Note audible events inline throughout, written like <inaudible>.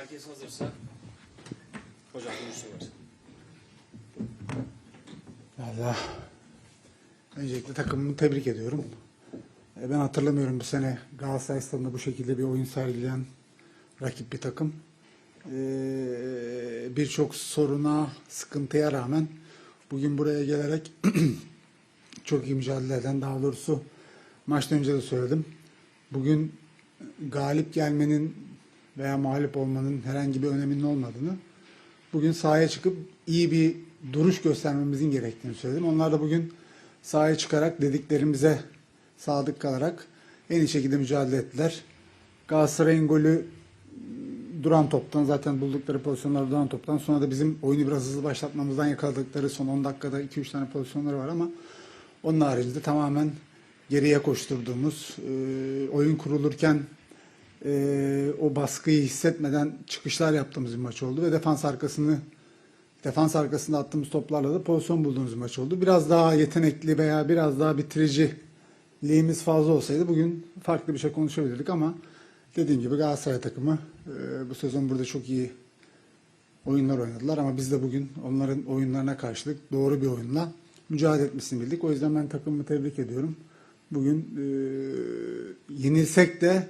Herkes hazırsa hocam konuşuyorlar. Valla öncelikle takımımı tebrik ediyorum. E, Ben hatırlamıyorum bu sene Galatasaray stadında bu şekilde bir oyun sergileyen rakip bir takım. E, Birçok soruna, sıkıntıya rağmen bugün buraya gelerek <clears throat> çok iyi mücadele eden, daha doğrusu maçtan önce de söyledim. Bugün galip gelmenin veya mağlup olmanın herhangi bir öneminin olmadığını, bugün sahaya çıkıp iyi bir duruş göstermemizin gerektiğini söyledim. Onlar da bugün sahaya çıkarak dediklerimize sadık kalarak en iyi şekilde mücadele ettiler. Galatasaray'ın golü duran toptan zaten buldukları pozisyonlar duran toptan sonra da bizim oyunu biraz hızlı başlatmamızdan yakaladıkları son 10 dakikada 2-3 tane pozisyonları var ama onun haricinde tamamen geriye koşturduğumuz e, oyun kurulurken e, o baskıyı hissetmeden çıkışlar yaptığımız bir maç oldu ve defans arkasını defans arkasında attığımız toplarla da pozisyon bulduğumuz maç oldu. Biraz daha yetenekli veya biraz daha bitiriciliğimiz fazla olsaydı bugün farklı bir şey konuşabilirdik ama dediğim gibi Galatasaray takımı e, bu sezon burada çok iyi oyunlar oynadılar ama biz de bugün onların oyunlarına karşılık doğru bir oyunla mücadele etmesini bildik. O yüzden ben takımımı tebrik ediyorum. Bugün e, yenilsek de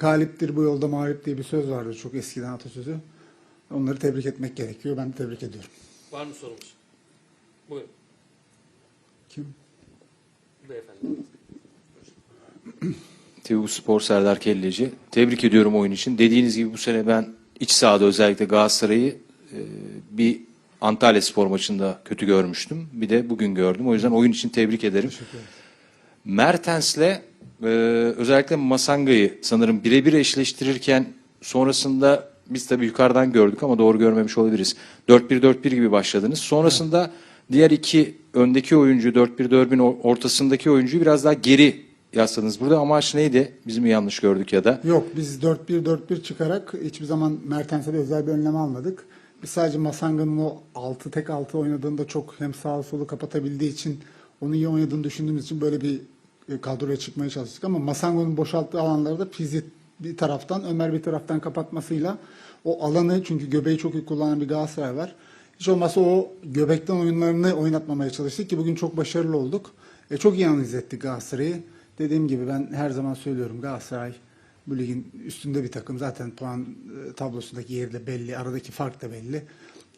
galiptir bu yolda mağlup diye bir söz vardı çok eskiden atasözü. Onları tebrik etmek gerekiyor. Ben de tebrik ediyorum. Var mı sorumuz? Buyurun Kim? beyefendi. <clears throat> TV Spor Serdar Kelleci. Tebrik ediyorum oyun için. Dediğiniz gibi bu sene ben iç sahada özellikle Galatasaray'ı e, bir Antalya Spor maçında kötü görmüştüm. Bir de bugün gördüm. O yüzden oyun için tebrik ederim. Teşekkür ederim. Mertens'le e, özellikle Masanga'yı sanırım birebir eşleştirirken sonrasında biz tabii yukarıdan gördük ama doğru görmemiş olabiliriz. 4-1-4-1 gibi başladınız. Sonrasında diğer iki öndeki oyuncu 4-1-4-1'in ortasındaki oyuncuyu biraz daha geri yasladınız. Burada amaç neydi? Biz mi yanlış gördük ya da? Yok biz 4-1-4-1 çıkarak hiçbir zaman Mertens'e özel bir önlem almadık. Biz sadece Masanga'nın o 6 tek 6 oynadığında çok hem sağ solu kapatabildiği için onu iyi oynadığını düşündüğümüz için böyle bir kadroya çıkmaya çalıştık ama Masanga'nın boşalttığı alanlarda Pizzi bir taraftan Ömer bir taraftan kapatmasıyla o alanı çünkü göbeği çok iyi kullanan bir Galatasaray var. Hiç olmazsa o göbekten oyunlarını oynatmamaya çalıştık ki bugün çok başarılı olduk. E, çok iyi analiz ettik Galatasaray'ı. Dediğim gibi ben her zaman söylüyorum Galatasaray bu ligin üstünde bir takım. Zaten puan e, tablosundaki yeri de belli, aradaki fark da belli.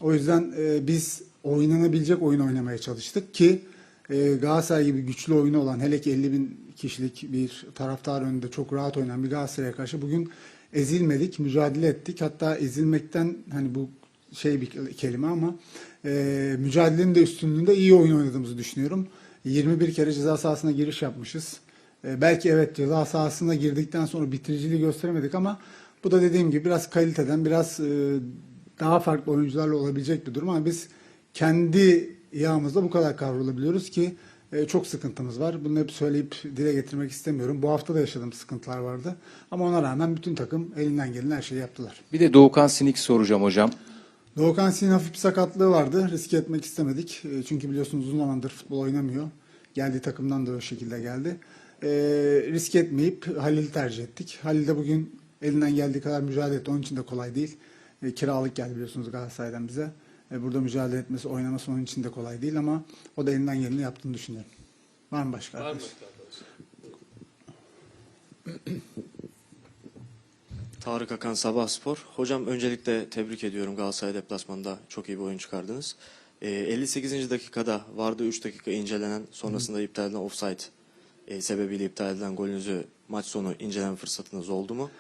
O yüzden e, biz oynanabilecek oyun oynamaya çalıştık ki e, Galatasaray gibi güçlü oyunu olan hele ki 50 bin kişilik bir taraftar önünde çok rahat oynayan bir Galatasaray'a karşı bugün ezilmedik, mücadele ettik. Hatta ezilmekten hani bu şey bir kelime ama e, mücadelenin de üstünlüğünde iyi oyun oynadığımızı düşünüyorum. 21 kere ceza sahasına giriş yapmışız. E, belki evet ceza sahasına girdikten sonra bitiriciliği gösteremedik ama bu da dediğim gibi biraz kaliteden, biraz e, daha farklı oyuncularla olabilecek bir durum ama biz kendi yağımızda bu kadar kavrulabiliyoruz ki e, çok sıkıntımız var. Bunu hep söyleyip dile getirmek istemiyorum. Bu hafta da yaşadığım sıkıntılar vardı. Ama ona rağmen bütün takım elinden gelen her şeyi yaptılar. Bir de Doğukan Sinik soracağım hocam. Doğukan Sin'in hafif bir sakatlığı vardı. Riske etmek istemedik. E, Çünkü biliyorsunuz uzun zamandır futbol oynamıyor. Geldiği takımdan da o şekilde geldi. E, risk etmeyip Halil'i tercih ettik. Halil de bugün elinden geldiği kadar mücadele etti. Onun için de kolay değil. E, kiralık geldi biliyorsunuz Galatasaray'dan bize. E, burada mücadele etmesi, oynaması onun için de kolay değil ama o da elinden geleni yaptığını düşünüyorum. Var mı başka Var mı arkadaş? Tarık Akan Sabah Spor. Hocam öncelikle tebrik ediyorum Galatasaray deplasmanında çok iyi bir oyun çıkardınız. Ee, 58. dakikada vardı 3 dakika incelenen sonrasında iptal edilen offside e, sebebiyle iptal edilen golünüzü maç sonu inceleme fırsatınız oldu mu?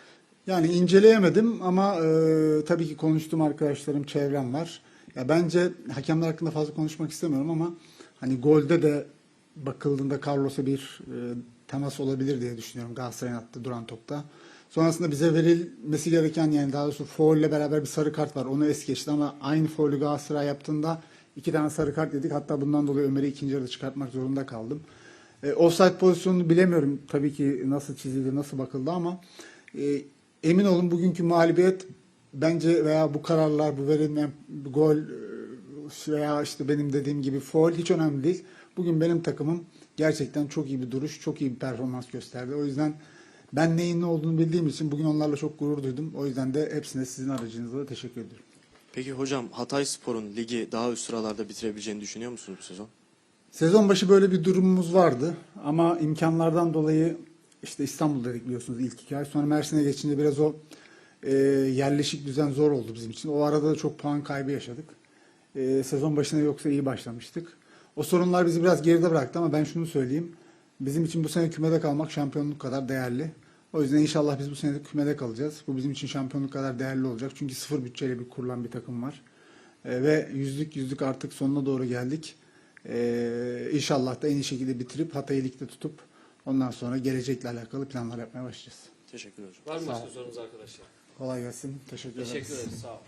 Yani inceleyemedim ama e, tabii ki konuştuğum arkadaşlarım, çevrem var. Ya bence hakemler hakkında fazla konuşmak istemiyorum ama hani golde de bakıldığında Carlos'a bir e, temas olabilir diye düşünüyorum Galatasaray'ın attığı duran topta. Sonrasında bize verilmesi gereken yani daha doğrusu foul ile beraber bir sarı kart var. Onu es geçti ama aynı foul'ü Galatasaray yaptığında iki tane sarı kart yedik. Hatta bundan dolayı Ömer'i ikinci yarıda çıkartmak zorunda kaldım. E, offside pozisyonunu bilemiyorum tabii ki nasıl çizildi, nasıl bakıldı ama e, emin olun bugünkü mağlubiyet bence veya bu kararlar, bu verilen gol e, veya işte benim dediğim gibi foul hiç önemli değil. Bugün benim takımım gerçekten çok iyi bir duruş, çok iyi bir performans gösterdi. O yüzden Ben neyin ne olduğunu bildiğim için bugün onlarla çok gurur duydum. O yüzden de hepsine sizin aracınızla da teşekkür ediyorum. Peki hocam Hatay Spor'un ligi daha üst sıralarda bitirebileceğini düşünüyor musunuz bu sezon? Sezon başı böyle bir durumumuz vardı ama imkanlardan dolayı işte İstanbul dedik biliyorsunuz ilk iki ay. Sonra Mersin'e geçince biraz o e, yerleşik düzen zor oldu bizim için. O arada da çok puan kaybı yaşadık. E, sezon başına yoksa iyi başlamıştık. O sorunlar bizi biraz geride bıraktı ama ben şunu söyleyeyim. Bizim için bu sene kümede kalmak şampiyonluk kadar değerli. O yüzden inşallah biz bu sene de kümede kalacağız. Bu bizim için şampiyonluk kadar değerli olacak. Çünkü sıfır bütçeyle bir kurulan bir takım var. E, ve yüzlük yüzlük artık sonuna doğru geldik. Ee, inşallah da en iyi şekilde bitirip Hatay'ı ligde tutup ondan sonra gelecekle alakalı planlar yapmaya başlayacağız. Teşekkür ederim. Var mı başka sorunuz arkadaşlar? Kolay gelsin. Teşekkür. Teşekkür ederiz. Sağ olun.